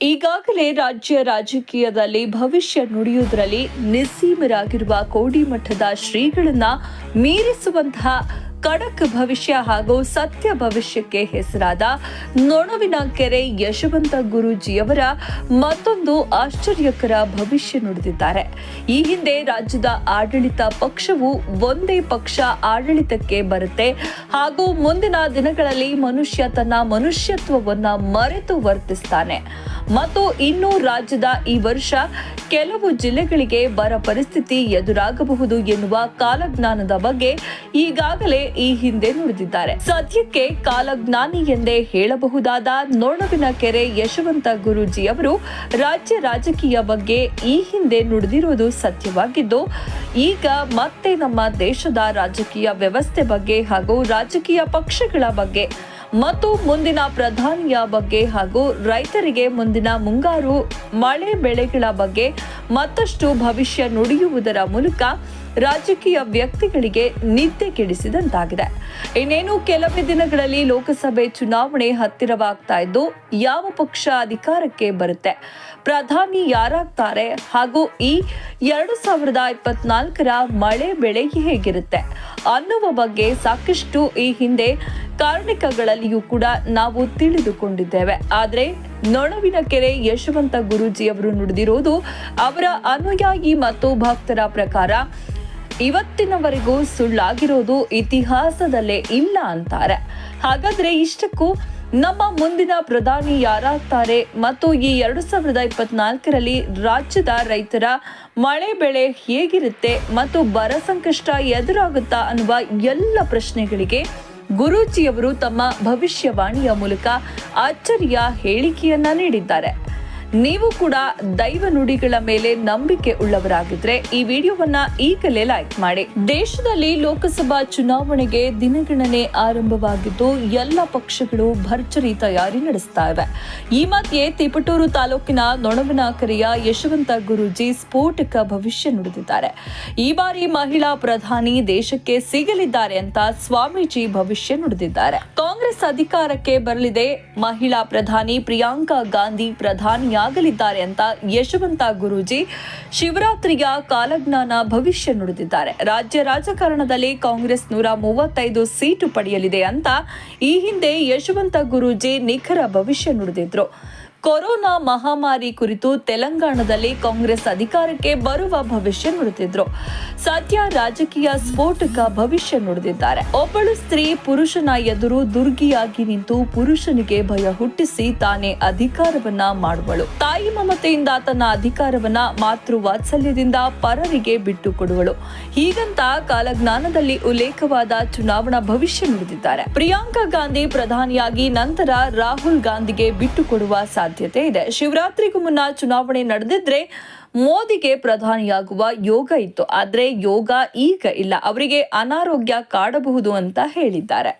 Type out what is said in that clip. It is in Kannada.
ಈಗಾಗಲೇ ರಾಜ್ಯ ರಾಜಕೀಯದಲ್ಲಿ ಭವಿಷ್ಯ ನುಡಿಯುವುದರಲ್ಲಿ ನಿಸ್ಸೀಮರಾಗಿರುವ ಕೋಡಿಮಠದ ಶ್ರೀಗಳನ್ನ ಮೀರಿಸುವಂತಹ ಖಡಕ್ ಭವಿಷ್ಯ ಹಾಗೂ ಸತ್ಯ ಭವಿಷ್ಯಕ್ಕೆ ಹೆಸರಾದ ನೊಣವಿನ ಕೆರೆ ಯಶವಂತ ಗುರೂಜಿಯವರ ಮತ್ತೊಂದು ಆಶ್ಚರ್ಯಕರ ಭವಿಷ್ಯ ನುಡಿದಿದ್ದಾರೆ. ಈ ಹಿಂದೆ ರಾಜ್ಯದ ಆಡಳಿತ ಪಕ್ಷವು ಒಂದೇ ಪಕ್ಷ ಆಡಳಿತಕ್ಕೆ ಬರುತ್ತೆ ಹಾಗೂ ಮುಂದಿನ ದಿನಗಳಲ್ಲಿ ಮನುಷ್ಯ ತನ್ನ ಮನುಷ್ಯತ್ವವನ್ನ ಮರೆತು ವರ್ತಿಸ್ತಾನೆ. ಮತ್ತು ಇನ್ನು ರಾಜ್ಯದ ಈ ವರ್ಷ ಕೆಲವು ಜಿಲ್ಲೆಗಳಿಗೆ ಬರ ಪರಿಸ್ಥಿತಿ ಎದುರಾಗಬಹುದು ಎನ್ನುವ ಕಾಲಜ್ಞಾನದ ಬಗ್ಗೆ ಈಗಾಗಲೇ ಈ ಹಿಂದೆ ನುಡಿದಿದ್ದಾರೆ. ಸದ್ಯಕ್ಕೆ ಕಾಲಜ್ಞಾನಿ ಎಂದೇ ಹೇಳಬಹುದಾದ ನೋಣವಿನ ಕೆರೆ ಯಶವಂತ ಗುರೂಜಿ ಅವರು ರಾಜ್ಯ ರಾಜಕೀಯ ಬಗ್ಗೆ ಈ ಹಿಂದೆ ನುಡಿದಿರುವುದು ಸತ್ಯವಾಗಿದ್ದು, ಈಗ ಮತ್ತೆ ನಮ್ಮ ದೇಶದ ರಾಜಕೀಯ ವ್ಯವಸ್ಥೆ ಬಗ್ಗೆ ಹಾಗೂ ರಾಜಕೀಯ ಪಕ್ಷಗಳ ಬಗ್ಗೆ ಮತ್ತು ಮುಂದಿನ ಪ್ರಧಾನಿಯ ಬಗ್ಗೆ ಹಾಗೂ ರೈತರಿಗೆ ಮುಂದಿನ ಮುಂಗಾರು ಮಳೆ ಬೆಳೆಗಳ ಬಗ್ಗೆ ಮತ್ತಷ್ಟು ಭವಿಷ್ಯ ನುಡಿಯುವುದರ ಮೂಲಕ ರಾಜಕೀಯ ವ್ಯಕ್ತಿಗಳಿಗೆ ನಿದ್ದೆ ಕೆಡಿಸಿದಂತಾಗಿದೆ. ಇನ್ನೇನು ಕೆಲವೇ ದಿನಗಳಲ್ಲಿ ಲೋಕಸಭೆ ಚುನಾವಣೆ ಹತ್ತಿರವಾಗ್ತಾ ಇದ್ದು ಯಾವ ಪಕ್ಷ ಅಧಿಕಾರಕ್ಕೆ ಬರುತ್ತೆ? ಪ್ರಧಾನಿ ಯಾರಾಗ್ತಾರೆ? ಹಾಗೂ ಈ ಎರಡು ಸಾವಿರದ ಇಪ್ಪತ್ನಾಲ್ಕರ ಮಳೆ ಬೆಳೆ ಹೇಗಿರುತ್ತೆ? ಅನ್ನುವ ಬಗ್ಗೆ ಸಾಕಷ್ಟು ಈ ಹಿಂದೆ ಕಾರಣಿಕಗಳಲ್ಲಿಯೂ ಕೂಡ ನಾವು ತಿಳಿದುಕೊಂಡಿದ್ದೇವೆ. ಆದರೆ ನೊಣವಿನ ಕೆರೆ ಯಶವಂತ ಗುರೂಜಿ ಅವರು ನುಡಿದಿರುವುದು ಅವರ ಅನುಯಾಯಿ ಮತ್ತು ಭಕ್ತರ ಪ್ರಕಾರ. ಇವತ್ತಿನವರೆಗೂ ಸುಳ್ಳಾಗಿರೋದು ಇತಿಹಾಸದಲ್ಲೇ ಇಲ್ಲ ಅಂತಾರೆ. ಹಾಗಾದ್ರೆ ಇಷ್ಟಕ್ಕೂ ನಮ್ಮ ಮುಂದಿನ ಪ್ರಧಾನಿ ಯಾರಾಗ್ತಾರೆ ಮತ್ತು ಈ ಎರಡು ಸಾವಿರದ ಇಪ್ಪತ್ನಾಲ್ಕರಲ್ಲಿ ರಾಜ್ಯದ ರೈತರ ಮಳೆ ಬೆಳೆ ಹೇಗಿರುತ್ತೆ ಮತ್ತು ಬರ ಸಂಕಷ್ಟ ಎದುರಾಗುತ್ತಾ ಅನ್ನುವ ಎಲ್ಲ ಪ್ರಶ್ನೆಗಳಿಗೆ ಗುರೂಜಿಯವರು ತಮ್ಮ ಭವಿಷ್ಯವಾಣಿಯ ಮೂಲಕ ಅಚ್ಚರಿಯ ಹೇಳಿಕೆಯನ್ನ ನೀಡಿದ್ದಾರೆ. ನೀವು ಕೂಡ ದೈವ ನುಡಿಗಳ ಮೇಲೆ ನಂಬಿಕೆ ಉಳ್ಳವರಾಗಿದ್ರೆ ಈ ವಿಡಿಯೋವನ್ನ ಈಗಲೇ ಲೈಕ್ ಮಾಡಿ. ದೇಶದಲ್ಲಿ ಲೋಕಸಭಾ ಚುನಾವಣೆಗೆ ದಿನಗಣನೆ ಆರಂಭವಾಗಿದ್ದು ಎಲ್ಲ ಪಕ್ಷಗಳು ಭರ್ಜರಿ ತಯಾರಿ ನಡೆಸ್ತಾ ಇವೆ. ಈ ಮಧ್ಯೆ ತಿಪಟೂರು ತಾಲೂಕಿನ ನೊಣವನಕೆರೆಯ ಯಶವಂತ ಗುರೂಜಿ ಸ್ಫೋಟಕ ಭವಿಷ್ಯ ನುಡಿದಿದ್ದಾರೆ. ಈ ಬಾರಿ ಮಹಿಳಾ ಪ್ರಧಾನಿ ದೇಶಕ್ಕೆ ಸಿಗಲಿದ್ದಾರೆ ಅಂತ ಸ್ವಾಮೀಜಿ ಭವಿಷ್ಯ ನುಡಿದಿದ್ದಾರೆ. ಕಾಂಗ್ರೆಸ್ ಅಧಿಕಾರಕ್ಕೆ ಬರಲಿದೆ ಮಹಿಳಾ ಪ್ರಧಾನಿ ಪ್ರಿಯಾಂಕಾ ಗಾಂಧಿ ಪ್ರಧಾನಿಯಾಗಲಿದ್ದಾರೆ ಅಂತ ಯಶವಂತ ಗುರೂಜಿ ಶಿವರಾತ್ರಿಯ ಕಾಲಜ್ಞಾನ ಭವಿಷ್ಯ ನುಡಿದಿದ್ದಾರೆ. ರಾಜ್ಯ ರಾಜಕಾರಣದಲ್ಲಿ ಕಾಂಗ್ರೆಸ್ ನೂರ ಮೂವತ್ತೈದು ಸೀಟು ಪಡೆಯಲಿದೆ ಅಂತ ಈ ಹಿಂದೆ ಯಶವಂತ ಗುರೂಜಿ ನಿಖರ ಭವಿಷ್ಯ ನುಡಿದಿದ್ರು. ಕೊರೋನಾ ಮಹಾಮಾರಿ ಕುರಿತು ತೆಲಂಗಾಣದಲ್ಲಿ ಕಾಂಗ್ರೆಸ್ ಅಧಿಕಾರಕ್ಕೆ ಬರುವ ಭವಿಷ್ಯ ನುಡಿದಿದ್ರು. ಸದ್ಯ ರಾಜಕೀಯ ಸ್ಫೋಟಕ ಭವಿಷ್ಯ ನುಡಿದಿದ್ದಾರೆ. ಒಬ್ಬಳು ಸ್ತ್ರೀ ಪುರುಷನ ಎದುರು ದುರ್ಗಿಯಾಗಿ ನಿಂತು ಪುರುಷನಿಗೆ ಭಯ ಹುಟ್ಟಿಸಿ ತಾನೇ ಅಧಿಕಾರವನ್ನ ಮಾಡುವಳು. ತಾಯಿ ಮಮತೆಯಿಂದ ತನ್ನ ಅಧಿಕಾರವನ್ನ ಮಾತೃ ವಾತ್ಸಲ್ಯದಿಂದ ಪರರಿಗೆ ಬಿಟ್ಟು ಕೊಡುವಳು. ಹೀಗಂತ ಕಾಲಜ್ಞಾನದಲ್ಲಿ ಉಲ್ಲೇಖವಾದ ಚುನಾವಣಾ ಭವಿಷ್ಯ ನುಡಿದಿದ್ದಾರೆ. ಪ್ರಿಯಾಂಕಾ ಗಾಂಧಿ ಪ್ರಧಾನಿಯಾಗಿ ನಂತರ ರಾಹುಲ್ ಗಾಂಧಿಗೆ ಬಿಟ್ಟು ಕೊಡುವ ಸಾಧ್ಯತೆ ಇದೆ. ಶಿವರಾತ್ರಿಗೂ ಮುನ್ನ ಚುನಾವಣೆ ನಡೆದಿದ್ರೆ ಮೋದಿಗೆ ಪ್ರಧಾನಿಯಾಗುವ ಯೋಗ ಇತ್ತು. ಆದರೆ ಯೋಗ ಈಗ ಇಲ್ಲ. ಅವರಿಗೆ ಅನಾರೋಗ್ಯ ಕಾಡಬಹುದು ಅಂತ ಹೇಳಿದ್ದಾರೆ.